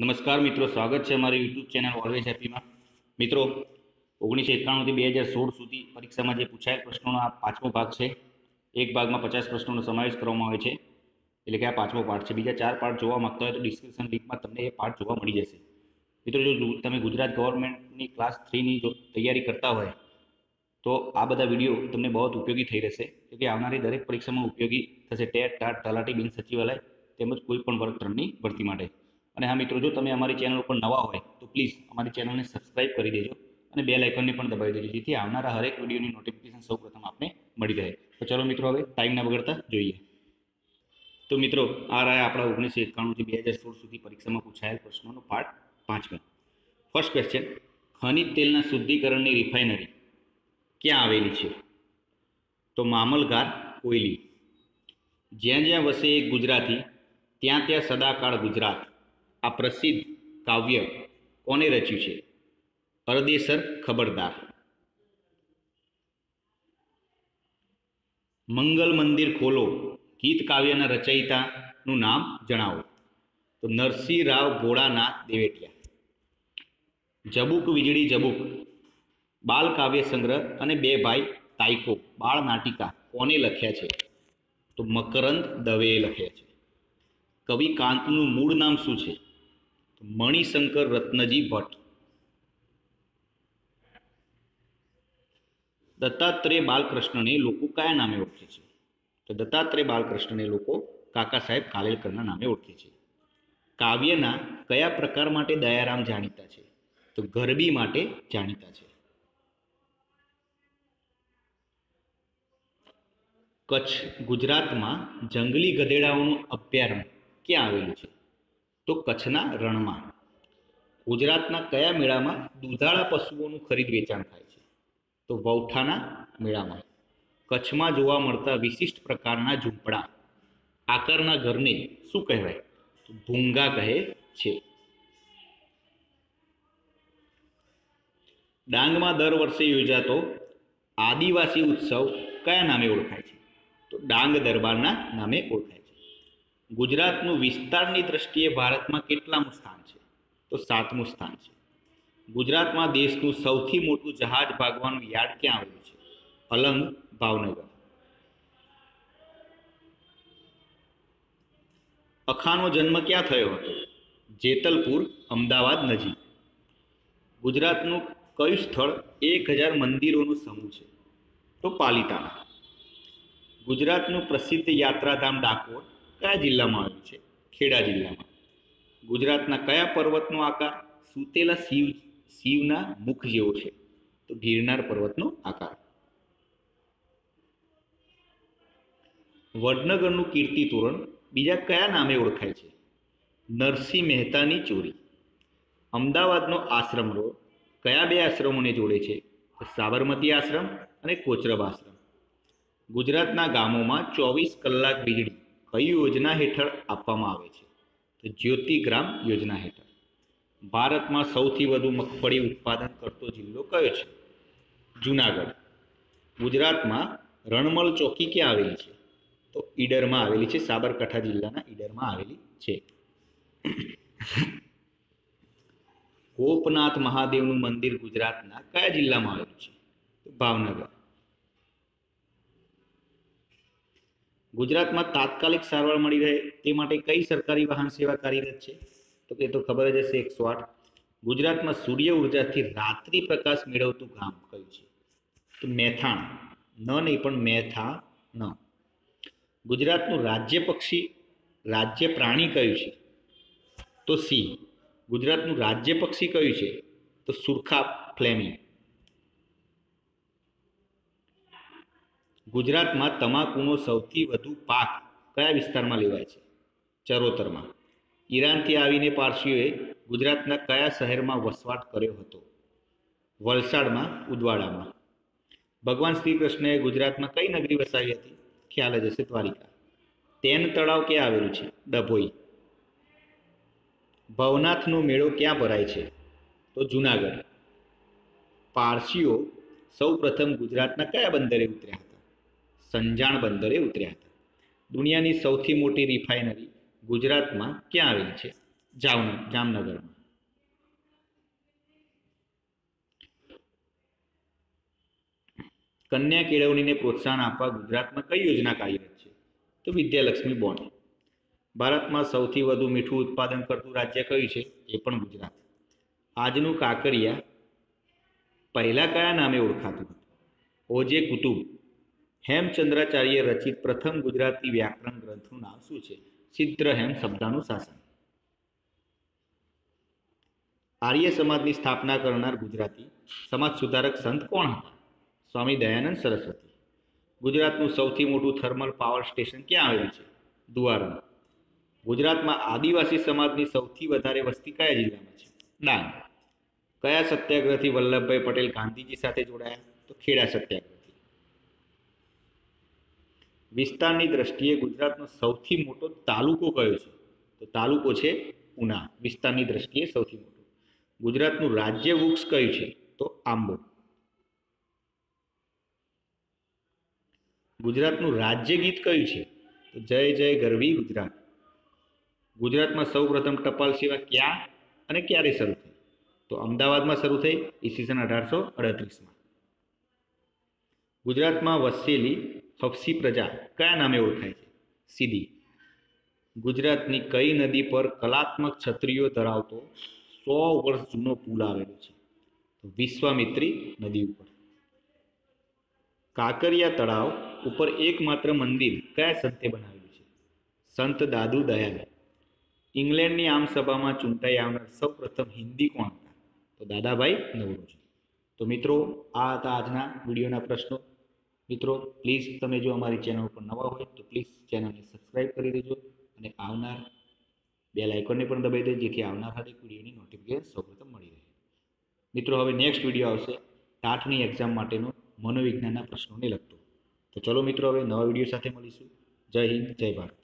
નમસ્કાર મિત્રો, સ્વાગત છે અમારી યુટ્યુબ ચેનલ ઓલવેઝ હેપીમાં મિત્રો, ઓગણીસો એકાણુંથી બે હજાર સોળ સુધી પરીક્ષામાં જે પૂછાયેલ પ્રશ્નોનો આ પાંચમો ભાગ છે, એક ભાગમાં પચાસ પ્રશ્નોનો સમાવેશ કરવામાં આવે છે. એટલે કે આ પાંચમો પાઠ છે. બીજા ચાર પાઠ જોવા માગતા હોય તો ડિસ્ક્રિપ્શન લિંકમાં તમને એ પાઠ જોવા મળી જશે. મિત્રો, જો તમે ગુજરાત ગવર્મેન્ટની ક્લાસ થ્રીની જો તૈયારી કરતા હોય, તો આ બધા વીડિયો તમને બહુ ઉપયોગી થઈ રહેશે. કે આવનારી દરેક પરીક્ષામાં ઉપયોગી થશે ટેટ, ટાટ, તલાટી બિન સચિવાલય તેમજ કોઈ પણ વર્ગ ત્રણની ભરતી માટે. અને હા મિત્રો, જો તમે અમારી ચેનલ ઉપર નવા હોય, તો પ્લીઝ અમારી ચેનલને સબસ્ક્રાઇબ કરી દેજો અને બે લાઇકનને પણ દબાવી દેજો, જેથી આવનારા હરેક વિડીયોની નોટિફિકેશન સૌ પ્રથમ આપને મળી રહે. તો ચલો મિત્રો, હવે ટાઈમ ના બગડતા જોઈએ. તો મિત્રો, આ રહ્યા આપણા ઓગણીસો એકાણુંથી બે હજાર સોળ સુધી પરીક્ષામાં પૂછાયેલ પ્રશ્નોનો પાઠ પાંચમો. ફર્સ્ટ ક્વેશ્ચન ખનિજ તેલના શુદ્ધિકરણની રિફાઇનરી ક્યાં આવેલી છે? તો મામલગાર કોયલી. જ્યાં જ્યાં વસે એક ગુજરાતી, ત્યાં ત્યાં સદાકાળ ગુજરાત. આ પ્રસિદ્ધ કાવ્ય કોને રચ્યું છે? અરદેસર ખબરદાર. મંગલ મંદિર ખોલો, ગીત કાવ્યના રચયિતાનું નામ જણાવો. તો નરસિંહ રાવ ભોળાનાથ દેવેટિયા. જબુક વીજળી જબુક, બાલ કાવ્ય સંગ્રહ અને બે ભાઈ તાઇકો બાળ નાટિકા, કોને લખ્યા છે? તો મકરંદ દવેએ લખ્યા છે. કવિ કાંતનું મૂળ નામ શું છે? મણિશંકર રત્નજી ભટ્ટ. દત્તાત્રેય બાલકૃષ્ણને લોકો કયા નામે ઓળખે છે? તો દત્તાત્રેય બાલકૃષ્ણને લોકો કાકા સાહેબ કાલેલકરના નામે ઓળખે છે. કાવ્યના કયા પ્રકાર માટે દયારામ જાણીતા છે? તો ગરબી માટે જાણીતા છે. કચ્છ ગુજરાતમાં જંગલી ગધેડાઓનું અભયારણ્ય ક્યાં આવેલું છે? તો કચ્છના રણમાં. ગુજરાતના કયા મેળામાં દૂધાળા પશુઓનું ખરીદ વેચાણ થાય છે? તો વૌઠાના મેળામાં. કચ્છમાં જોવા મળતા વિશિષ્ટ પ્રકારના ઝૂંપડા. આકારના ઘરને શું કહેવાય? ભૂંગા કહે છે. ડાંગમાં દર વર્ષે યોજાતો આદિવાસી ઉત્સવ કયા નામે ઓળખાય છે? તો ડાંગ દરબારના નામે ઓળખાય છે. ગુજરાતનું વિસ્તારની દ્રષ્ટિએ ભારતમાં કેટલામું સ્થાન છે? તો સાતમું સ્થાન છે. ગુજરાતમાં દેશનું સૌથી મોટું જહાજ ભાગવાનું યાર્ડ ક્યાં આવેલું છે? અલંગ ભાવનગર. અખાનો જન્મ ક્યાં થયો હતો? જેતલપુર, અમદાવાદ નજીક. ગુજરાતનું કયું સ્થળ એક હજાર મંદિરોનું સમૂહ છે? તો પાલિતાણા. ગુજરાતનું પ્રસિદ્ધ યાત્રાધામ ડાકોર કયા જિલ્લામાં આવ્યું છે? ખેડા જિલ્લામાં. ગુજરાતના કયા પર્વતનો આકાર? સૂતેલા શિવ, શિવના મુખ જેવો છે. તો ગિરનાર પર્વતનો આકાર. વડનગરનું કીર્તિ તોરણ બીજા કયા નામે ઓળખાય છે? નરસિંહ મહેતાની ચોરી. અમદાવાદનો આશ્રમ રોડ કયા બે આશ્રમોને જોડે છે? સાબરમતી આશ્રમ અને કોચરબ આશ્રમ. ગુજરાતના ગામોમાં ચોવીસ કલાક વીજળી. કઈ યોજના હેઠળ આપવામાં આવે છે? તો જ્યોતિગ્રામ યોજના હેઠળ. ભારતમાં સૌથી વધુ મગફળી ઉત્પાદન કરતો જિલ્લો કયો છે? જુનાગઢ. ગુજરાતમાં રણમલ ચોકી ક્યાં આવેલી છે? તો ઈડરમાં આવેલી છે, સાબરકાંઠા જિલ્લાના ઈડરમાં આવેલી છે. ગોપનાથ મહાદેવનું મંદિર ગુજરાતના કયા જિલ્લામાં આવેલું છે? ભાવનગર. ગુજરાતમાં તાત્કાલિક સારવાર મળી રહે તે માટે કઈ સરકારી વાહન સેવા કાર્યરત છે? તો કે તો ખબર જ હશે એકસો આઠ. ગુજરાતમાં સૂર્ય ઉર્જાથી રાત્રિ પ્રકાશ મેળવતું ગામ કયું છે? તો મેથાણ. ન નહીં, પણ મેથા ન ગુજરાતનું રાજ્ય પક્ષી, રાજ્ય પ્રાણી કયું છે? તો સિંહ. ગુજરાતનું રાજ્ય પક્ષી કયું છે? તો સુરખા ફ્લેમિંગ. ગુજરાતમાં તમાકુનો સૌથી વધુ પાક કયા વિસ્તારમાં લેવાય છે? ચરોતરમાં. ઈરાનથી આવીને પારસીઓએ ગુજરાતના કયા શહેરમાં વસવાટ કર્યો હતો? વલસાડમાં, ઉદવાડામાં. ભગવાન શ્રી કૃષ્ણએ ગુજરાતમાં કઈ નગરી વસાવી હતી? ખ્યાલ જ હશે દ્વારિકા. તેન તળાવ ક્યાં આવેલું છે? ડભોઈ. ભવનાથનો મેળો ક્યાં ભરાય છે? તો જુનાગઢ. પારસીઓ સૌ પ્રથમ ગુજરાતના કયા બંદરે ઉતર્યા હતા? સંજાણ બંદરે ઉતર્યા હતા. દુનિયાની સૌથી મોટી રિફાઇનરી ગુજરાતમાં ક્યાં આવેલી છે? જામ જામનગરમાં. કન્યા કેળવણીને પ્રોત્સાહન આપવા ગુજરાતમાં કઈ યોજના કાર્યરત છે? તો વિદ્યાલક્ષ્મી બોન્ડ. ભારતમાં સૌથી વધુ મીઠું ઉત્પાદન કરતું રાજ્ય કયું છે? એ પણ ગુજરાત. આજનું કાંકરિયા પહેલાં કયા નામે ઓળખાતું હતું? ઓજે કુતુબ. હેમચંદ્રાચાર્ય રચિત પ્રથમ ગુજરાતી વ્યાકરણ ગ્રંથનું નામ શું છે? સિદ્ધહેમ શબ્દાનું શાસન આર્ય સમાજની સ્થાપના કરનાર ગુજરાતી સમાજ સુધારક સંત કોણ હતા? સ્વામી દયાનંદ સરસ્વતી. ગુજરાતનું સૌથી મોટું થર્મલ પાવર સ્ટેશન ક્યાં આવેલું છે? દુવારમાં. ગુજરાતમાં આદિવાસી સમાજની સૌથી વધારે વસ્તી કયા જિલ્લામાં છે? ડાંગ. કયા સત્યાગ્રહથી વલ્લભભાઈ પટેલ ગાંધીજી સાથે જોડાયા? તો ખેડા સત્યાગ્રહથી વિસ્તારની દ્રષ્ટિએ ગુજરાતનો સૌથી મોટો તાલુકો કયો છે? તો તાલુકો છે ઉના. વિસ્તારની દ્રષ્ટિએ સૌથી મોટો. ગુજરાતનું રાજ્ય વૃક્ષ કયું છે? તો આંબો. ગુજરાતનું રાજ્ય ગીત કયું છે? તો જય જય ગરવી ગુજરાત. ગુજરાતમાં સૌપ્રથમ ટપાલ સેવા ક્યાં અને ક્યારે શરૂ થઈ? તો અમદાવાદમાં શરૂ થઈ ઈસવીસન અઢારસો અડત્રીસમાં. ગુજરાતમાં વસેલી હફસી પ્રજા કયા નામે ઓળખાય છે? સીધી ગુજરાતની કઈ નદી પર કલાત્મક છત્રીઓ ધરાવતો સો વર્ષ જૂનો પુલ આવેલો છે? વિશ્વામિત્રી નદી ઉપર. કાંકરિયા તળાવ ઉપર એકમાત્ર મંદિર કયા સંતે બનાવેલું છે? સંત દાદુ દયાલ. ઇંગ્લેન્ડની આમ સભામાં ચૂંટાઈ આવનાર સૌ પ્રથમ હિન્દી કોણ હતા? તો દાદાભાઈ નવરોજી. તો મિત્રો, આ હતા આજના વિડીયોના પ્રશ્નો. મિત્રો પ્લીઝ તમે જો અમારી ચેનલ ઉપર નવા હોય તો પ્લીઝ ચેનલને સબસ્ક્રાઈબ કરી દેજો અને આવનાર બે લાઇકોનને પણ દબાઈ દેજો, જેથી આવનાર હરેક વિડીયોની નોટિફિકેશન સૌપ્રથમ મળી રહે. મિત્રો, હવે નેક્સ્ટ વીડિયો આવશે ટાટની એક્ઝામ માટેનો મનોવિજ્ઞાનના પ્રશ્નોને લગતો. તો ચલો મિત્રો, હવે નવા વીડિયો સાથે મળીશું. જય હિન્દ, જય ભારત.